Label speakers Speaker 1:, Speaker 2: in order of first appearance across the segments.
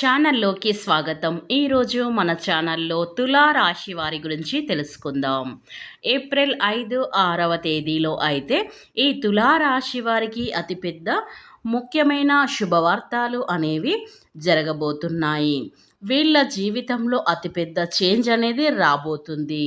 Speaker 1: ఛానల్లోకి స్వాగతం. ఈరోజు మన ఛానల్లో తులారాశి వారి గురించి తెలుసుకుందాం. ఏప్రిల్ ఐదు ఆరవ తేదీలో అయితే ఈ తులారాశి వారికి అతిపెద్ద ముఖ్యమైన శుభవార్తలు అనేవి జరగబోతున్నాయి. వీళ్ళ జీవితంలో అతిపెద్ద చేంజ్ అనేది రాబోతుంది.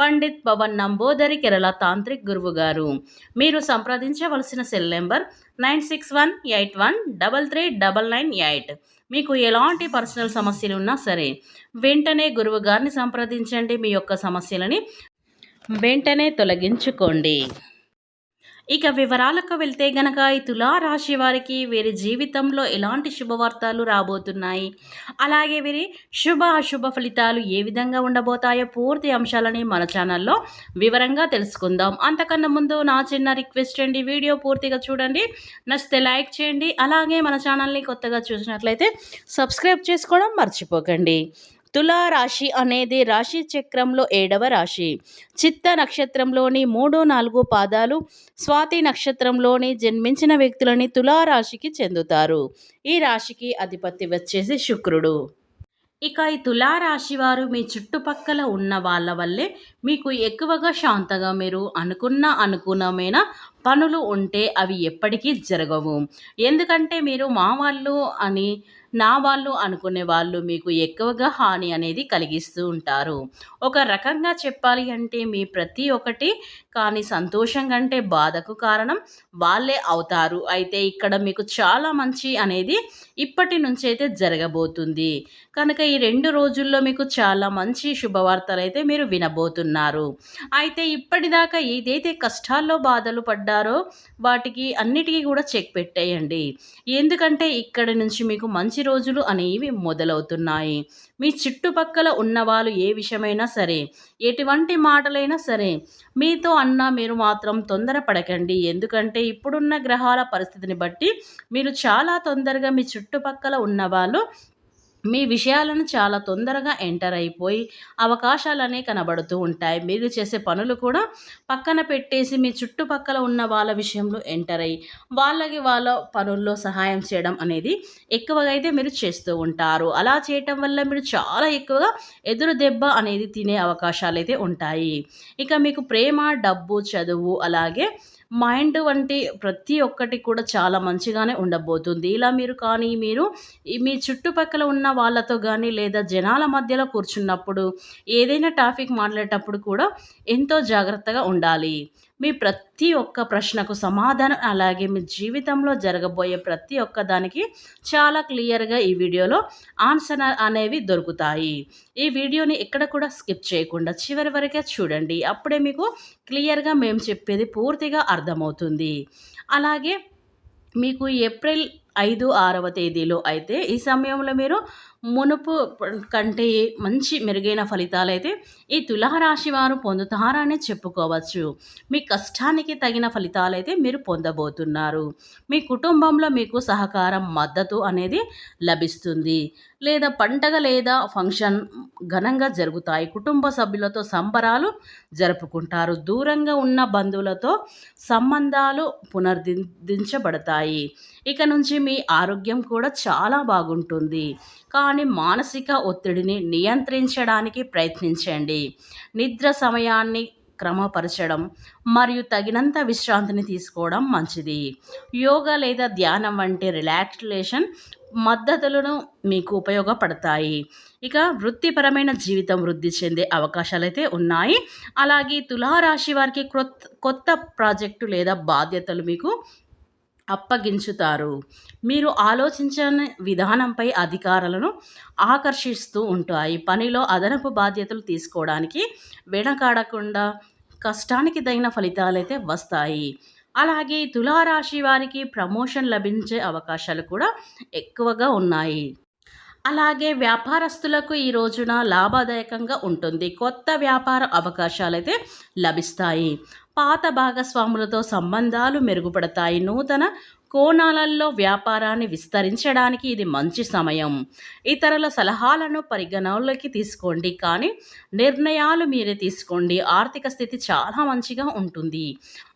Speaker 1: పండిత్ పవన్ నంబోదరి కేరళ తాంత్రిక్ గురువు గారు. మీరు సంప్రదించవలసిన cell number nine six one eight one double three double nine eight. మీకు ఎలాంటి పర్సనల్ సమస్యలు ఉన్నా సరే వెంటనే గురువు గారిని సంప్రదించండి. మీ యొక్క సమస్యలని వెంటనే తొలగించుకోండి. ఇక వివరాలకు వెళ్తే గనక ఈ తులారాశి వారికి వీరి జీవితంలో ఎలాంటి శుభవార్తలు రాబోతున్నాయి? అలాగే వీరి శుభ అశుభ ఫలితాలు ఏ విధంగా ఉండబోతాయో పూర్తి అంశాలని మన ఛానల్లో వివరంగా తెలుసుకుందాం. అంతకన్నా ముందు నా చిన్న రిక్వెస్ట్ అండి వీడియో పూర్తిగా చూడండి. నచ్చితే లైక్ చేయండి అలాగే మన ఛానల్ని కొత్తగా చూసినట్లయితే సబ్స్క్రైబ్ చేసుకోవడం మర్చిపోకండి. తులా రాశి అనేది రాశి చక్రంలో ఏడవ రాశి. చిత్త నక్షత్రంలోని మూడు నాలుగు పాదాలు స్వాతి నక్షత్రంలోని జన్మించిన వ్యక్తులని తులారాశికి చెందుతారు. ఈ రాశికి అధిపతి వచ్చేసి శుక్రుడు. ఇక ఈ తులారాశి వారు మీ చుట్టుపక్కల ఉన్న వాళ్ళ వల్లే మీకు ఎక్కువగా శాంతగా మీరు అనుకున్న అనుకూలమైన పనులు ఉంటే అవి ఎప్పటికీ జరగవు. ఎందుకంటే మీరు మా వాళ్ళు అని నా వాళ్ళు అనుకునే వాళ్ళు మీకు ఎక్కువగా హాని అనేది కలిగిస్తూ ఉంటారు. ఒక రకంగా చెప్పాలి అంటే మీ ప్రతి ఒక్కటి కానీ సంతోషం కంటే బాధకు కారణం వాళ్ళే అవుతారు. అయితే ఇక్కడ మీకు చాలా మంచి అనేది ఇప్పటి నుంచి అయితే జరగబోతుంది. కనుక ఈ రెండు రోజుల్లో మీకు చాలా మంచి శుభవార్తలు అయితే మీరు వినబోతున్నారు. అయితే ఇప్పటిదాకా ఏదైతే కష్టాల్లో బాధలు పడ్డ పడ్డారో వాటికి అన్నిటికీ కూడా చెక్ పెట్టేయండి. ఎందుకంటే ఇక్కడి నుంచి మీకు మంచి రోజులు అనేవి మొదలవుతున్నాయి. మీ చుట్టుపక్కల ఉన్నవాళ్ళు ఏ విషయమైనా సరే ఎటువంటి మాటలైనా సరే మీతో అన్న మీరు మాత్రం తొందరపడకండి. ఎందుకంటే ఇప్పుడున్న గ్రహాల పరిస్థితిని బట్టి మీరు చాలా తొందరగా మీ చుట్టుపక్కల ఉన్నవాళ్ళు మీ విషయాలను చాలా తొందరగా ఎంటర్ అయిపోయి అవకాశాలనే కనబడుతూ ఉంటాయి. మీరు చేసే పనులు కూడా పక్కన పెట్టేసి మీ చుట్టుపక్కల ఉన్న వాళ్ళ విషయంలో ఎంటర్ అయ్యి వాళ్ళకి వాళ్ళ పనుల్లో సహాయం చేయడం అనేది ఎక్కువగా అయితే మీరు చేస్తూ ఉంటారు. అలా చేయటం వల్ల మీరు చాలా ఎక్కువగా ఎదురు దెబ్బ అనేది తినే అవకాశాలు అయితే ఉంటాయి. ఇక మీకు ప్రేమ డబ్బు చదువు అలాగే మైండ్ వంటి ప్రతి ఒక్కటి కూడా చాలా మంచిగానే ఉండబోతుంది. ఇలా మీరు కానీ మీరు మీ చుట్టుపక్కల ఉన్న వాళ్ళతో కానీ లేదా జనాల మధ్యలో కూర్చున్నప్పుడు ఏదైనా టాపిక్ మాట్లాడేటప్పుడు కూడా ఎంతో జాగ్రత్తగా ఉండాలి. మీ ప్రతి ఒక్క ప్రశ్నకు సమాధానం అలాగే మీ జీవితంలో జరగబోయే ప్రతి ఒక్క దానికి చాలా క్లియర్గా ఈ వీడియోలో ఆన్సర్ అనేవి దొరుకుతాయి. ఈ వీడియోని ఎక్కడ కూడా స్కిప్ చేయకుండా చివరి వరకే చూడండి. అప్పుడే మీకు క్లియర్గా మేము చెప్పేది పూర్తిగా అర్థమవుతుంది. అలాగే మీకు ఏప్రిల్ ఐదు ఆరవ తేదీలో అయితే ఈ సమయంలో మీరు మునుపు కంటే మంచి మెరుగైన ఫలితాలు అయితే ఈ తులారాశి వారు పొందుతారని చెప్పుకోవచ్చు. మీ కష్టానికి తగిన ఫలితాలు అయితే మీరు పొందబోతున్నారు. మీ కుటుంబంలో మీకు సహకారం మద్దతు అనేది లభిస్తుంది. లేదా పండగ లేదా ఫంక్షన్ ఘనంగా జరుగుతాయి. కుటుంబ సభ్యులతో సంబరాలు జరుపుకుంటారు. దూరంగా ఉన్న బంధువులతో సంబంధాలు పునర్దించబడతాయి. ఇక నుంచి మీ ఆరోగ్యం కూడా చాలా బాగుంటుంది. కా కానీ మానసిక ఒత్తిడిని నియంత్రించడానికి ప్రయత్నించండి. నిద్ర సమయాన్ని క్రమపరచడం మరియు తగినంత విశ్రాంతిని తీసుకోవడం మంచిది. యోగా లేదా ధ్యానం వంటి రిలాక్సేషన్ మద్దతులను మీకు ఉపయోగపడతాయి. ఇక వృత్తిపరమైన జీవితం వృద్ధి చెందే అవకాశాలు అయితే ఉన్నాయి. అలాగే తులారాశి వారికి కొత్త కొత్త ప్రాజెక్టు లేదా బాధ్యతలు మీకు అప్పగించుతారు. మీరు ఆలోచించని విధానంపై అధికారులను ఆకర్షిస్తూ ఉంటాయి. పనిలో అదనపు బాధ్యతలు తీసుకోవడానికి వెనకాడకుండా కష్టానికి తగిన ఫలితాలు అయితే వస్తాయి. అలాగే తులారాశి వారికి ప్రమోషన్ లభించే అవకాశాలు కూడా ఎక్కువగా ఉన్నాయి. అలాగే వ్యాపారస్తులకు ఈ రోజున లాభదాయకంగా ఉంటుంది. కొత్త వ్యాపార అవకాశాలైతే లభిస్తాయి. పాత భాగస్వాములతో సంబంధాలు మెరుగుపడతాయి. నూతన కోణాలలో వ్యాపారాన్ని విస్తరించడానికి ఇది మంచి సమయం. ఇతరుల సలహాలను పరిగణలోకి తీసుకోండి. కానీ నిర్ణయాలు మీరే తీసుకోండి. ఆర్థిక స్థితి చాలా మంచిగా ఉంటుంది.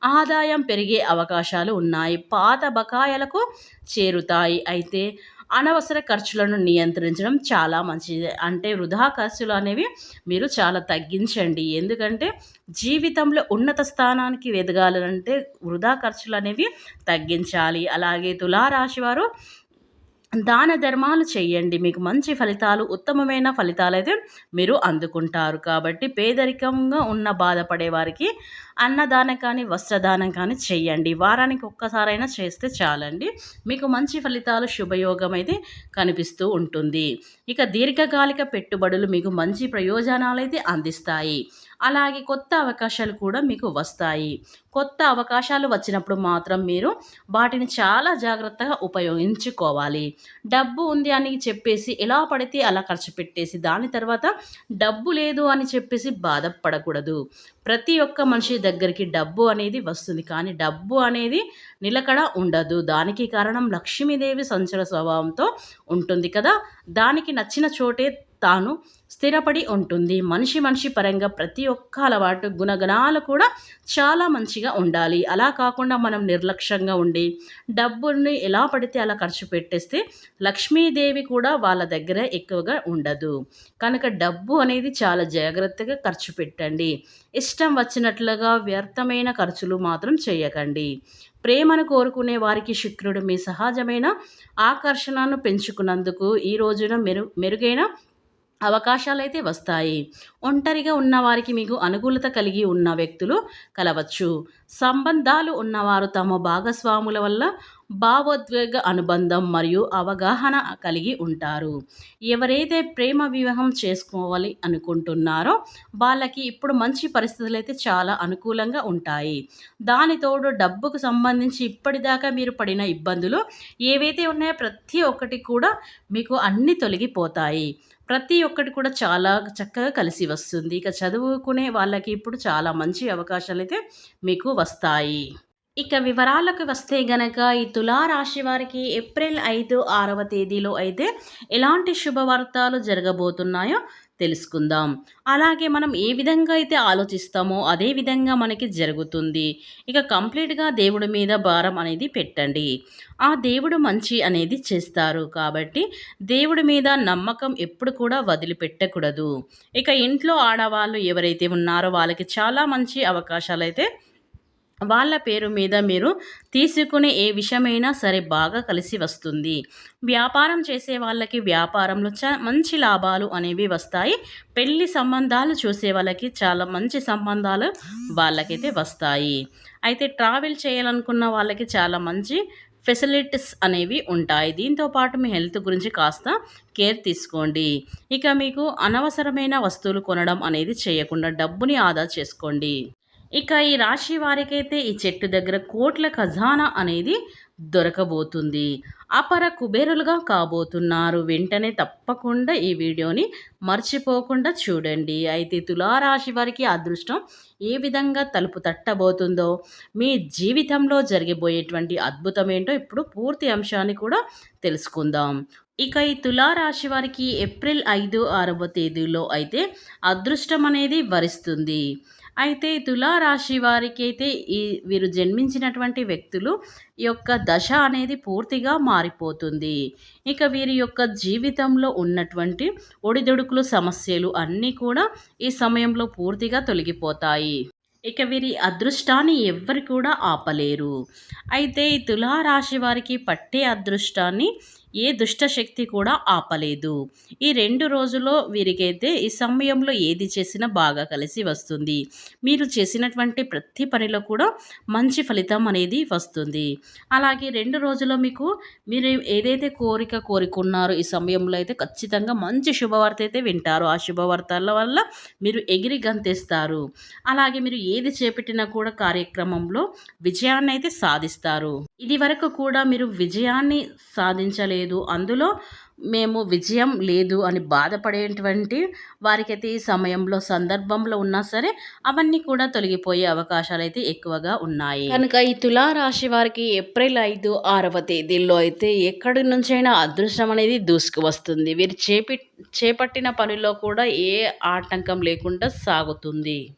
Speaker 1: ఆదాయం పెరిగే అవకాశాలు ఉన్నాయి. పాత బకాయిలకు చేరుతాయి. అయితే అనవసర ఖర్చులను నియంత్రించడం చాలా మంచిది. అంటే వృధా ఖర్చులు అనేవి మీరు చాలా తగ్గించండి. ఎందుకంటే జీవితంలో ఉన్నత స్థానానికి ఎదగాలంటే వృధా ఖర్చులు అనేవి తగ్గించాలి. అలాగే తులారాశి వారు దాన ధర్మాలు చేయండి. మీకు మంచి ఫలితాలు ఉత్తమమైన ఫలితాలు అయితే మీరు అందుకుంటారు. కాబట్టి పేదరికంగా ఉన్న బాధపడే వారికి అన్నదానం కానీ వస్త్రదానం కానీ చేయండి. వారానికి ఒక్కసారైనా చేస్తే చాలండి. మీకు మంచి ఫలితాలు శుభయోగం అయితే కనిపిస్తూ ఉంటుంది. ఇక దీర్ఘకాలిక పెట్టుబడులు మీకు మంచి ప్రయోజనాలు అయితే అందిస్తాయి. అలాగే కొత్త అవకాశాలు కూడా మీకు వస్తాయి. కొత్త అవకాశాలు వచ్చినప్పుడు మాత్రం మీరు వాటిని చాలా జాగ్రత్తగా ఉపయోగించుకోవాలి. డబ్బు ఉంది అని చెప్పేసి ఎలా పడితే అలా ఖర్చు పెట్టేసి దాని తర్వాత డబ్బు లేదు అని చెప్పేసి బాధపడకూడదు. ప్రతి ఒక్క మనిషి దగ్గరికి డబ్బు అనేది వస్తుంది కానీ డబ్బు అనేది నిలకడ ఉండదు. దానికి కారణం లక్ష్మీదేవి సంచల స్వభావంతో ఉంటుంది కదా. దానికి నచ్చిన చోటే తాను స్థిరపడి ఉంటుంది. మనిషి మనిషి పరంగా ప్రతి ఒక్క అలవాటు గుణగణాలు కూడా చాలా మంచిగా ఉండాలి. అలా కాకుండా మనం నిర్లక్ష్యంగా ఉండి డబ్బుని ఎలా పడితే అలా ఖర్చు పెట్టేస్తే లక్ష్మీదేవి కూడా వాళ్ళ దగ్గర ఎక్కువగా ఉండదు. కనుక డబ్బు అనేది చాలా జాగ్రత్తగా ఖర్చు పెట్టండి. ఇష్టం వచ్చినట్లుగా వ్యర్థమైన ఖర్చులు మాత్రం చేయకండి. ప్రేమను కోరుకునే వారికి శుక్రుడు మీ సహజమైన ఆకర్షణను పెంచుకున్నందుకు ఈ రోజున మెరు మెరుగైన అవకాశాలు అయితే వస్తాయి. ఒంటరిగా ఉన్నవారికి మీకు అనుకూలత కలిగి ఉన్న వ్యక్తులు కలవచ్చు. సంబంధాలు ఉన్నవారు తమ భాగస్వాముల వల్ల భావోద్వేగ అనుబంధం మరియు అవగాహన కలిగి ఉంటారు. ఎవరైతే ప్రేమ వివాహం చేసుకోవాలి అనుకుంటున్నారో వాళ్ళకి ఇప్పుడు మంచి పరిస్థితులు అయితే చాలా అనుకూలంగా ఉంటాయి. దానితోడు డబ్బుకు సంబంధించి ఇప్పటిదాకా మీరు పడిన ఇబ్బందులు ఏవైతే ఉన్నాయో ప్రతి ఒక్కటి కూడా మీకు అన్ని తొలగిపోతాయి. ప్రతి ఒక్కటి కూడా చాలా చక్కగా కలిసి వస్తుంది. ఇక చదువుకునే వాళ్ళకి ఇప్పుడు చాలా మంచి అవకాశాలు అయితే మీకు వస్తాయి. ఇక వివరాలకు వస్తే గనక ఈ తులారాశి వారికి ఏప్రిల్ ఐదు ఆరవ తేదీలో అయితే ఎలాంటి శుభవార్తలు జరగబోతున్నాయో తెలుసుకుందాం. అలాగే మనం ఏ విధంగా అయితే ఆలోచిస్తామో అదే విధంగా మనకి జరుగుతుంది. ఇక కంప్లీట్గా దేవుడి మీద భారం అనేది పెట్టండి. ఆ దేవుడు మంచి అనేది చేస్తారు కాబట్టి దేవుడి మీద నమ్మకం ఎప్పుడు కూడా వదిలిపెట్టకూడదు. ఇక ఇంట్లో ఆడవాళ్ళు ఎవరైతే ఉన్నారో వాళ్ళకి చాలా మంచి అవకాశాలు అయితే వాళ్ళ పేరు మీద మీరు తీసుకునే ఏ విషయమైనా సరే బాగా కలిసి వస్తుంది. వ్యాపారం చేసే వాళ్ళకి వ్యాపారంలో చ మంచి లాభాలు అనేవి వస్తాయి. పెళ్ళి సంబంధాలు చూసే వాళ్ళకి చాలా మంచి సంబంధాలు వాళ్ళకైతే వస్తాయి. అయితే ట్రావెల్ చేయాలనుకున్న వాళ్ళకి చాలా మంచి ఫెసిలిటీస్ అనేవి ఉంటాయి. దీంతో పాటు మీ హెల్త్ గురించి కాస్త కేర్ తీసుకోండి. ఇక మీకు అనవసరమైన వస్తువులు కొనడం అనేది చేయకుండా డబ్బుని ఆదా చేసుకోండి. ఇక ఈ రాశి వారికైతే ఈ చెట్టు దగ్గర కోట్ల ఖజానా అనేది దొరకబోతుంది. అపర కుబేరులుగా కాబోతున్నారు. వెంటనే తప్పకుండా ఈ వీడియోని మర్చిపోకుండా చూడండి. అయితే తులారాశి వారికి అదృష్టం ఏ విధంగా తలుపు తట్టబోతుందో మీ జీవితంలో జరిగిపోయేటువంటి అద్భుతం ఏంటో ఇప్పుడు పూర్తి అంశాన్ని కూడా తెలుసుకుందాం. ఇక ఈ తులారాశి వారికి ఏప్రిల్ ఐదు ఆరవ తేదీలో అయితే అదృష్టం అనేది వరిస్తుంది. అయితే తులారాశి వారికి అయితే ఈ వీరు జన్మించినటువంటి వ్యక్తులు యొక్క దశ అనేది పూర్తిగా మారిపోతుంది. ఇక వీరి యొక్క జీవితంలో ఉన్నటువంటి ఒడిదుడుకులు సమస్యలు అన్నీ కూడా ఈ సమయంలో పూర్తిగా తొలగిపోతాయి. ఇక వీరి అదృష్టాన్ని ఎవ్వరు కూడా ఆపలేరు. అయితే ఈ తులారాశి వారికి పట్టే అదృష్టాన్ని ఏ దుష్టశక్తి కూడా ఆపలేదు. ఈ రెండు రోజుల్లో వీరికైతే ఈ సమయంలో ఏది చేసినా బాగా కలిసి వస్తుంది. మీరు చేసినటువంటి ప్రతి పనిలో కూడా మంచి ఫలితం అనేది వస్తుంది. అలాగే రెండు రోజుల్లో మీకు మీరు ఏదైతే కోరిక కోరుకున్నారో ఈ సమయంలో అయితే ఖచ్చితంగా మంచి శుభవార్త అయితే వింటారు. ఆ శుభవార్తల వల్ల మీరు ఎగిరి గంతేస్తారు. అలాగే మీరు ఏది చేపట్టినా కూడా కార్యక్రమంలో విజయాన్ని అయితే సాధిస్తారు. ఇది వరకు కూడా మీరు విజయాన్ని లేదు. అందులో మేము విజయం లేదు అని బాధపడేటువంటి వారికైతే ఈ సమయంలో సందర్భంలో ఉన్నా సరే అవన్నీ కూడా తొలగిపోయే అవకాశాలు అయితే ఎక్కువగా ఉన్నాయి. కనుక ఈ తులారాశి వారికి ఏప్రిల్ ఐదు ఆరవ తేదీల్లో అయితే ఎక్కడి నుంచైనా అదృష్టం అనేది దూసుకు వస్తుంది వీరు చేపి చేపట్టిన పనిలో కూడా ఏ ఆటంకం లేకుండా సాగుతుంది.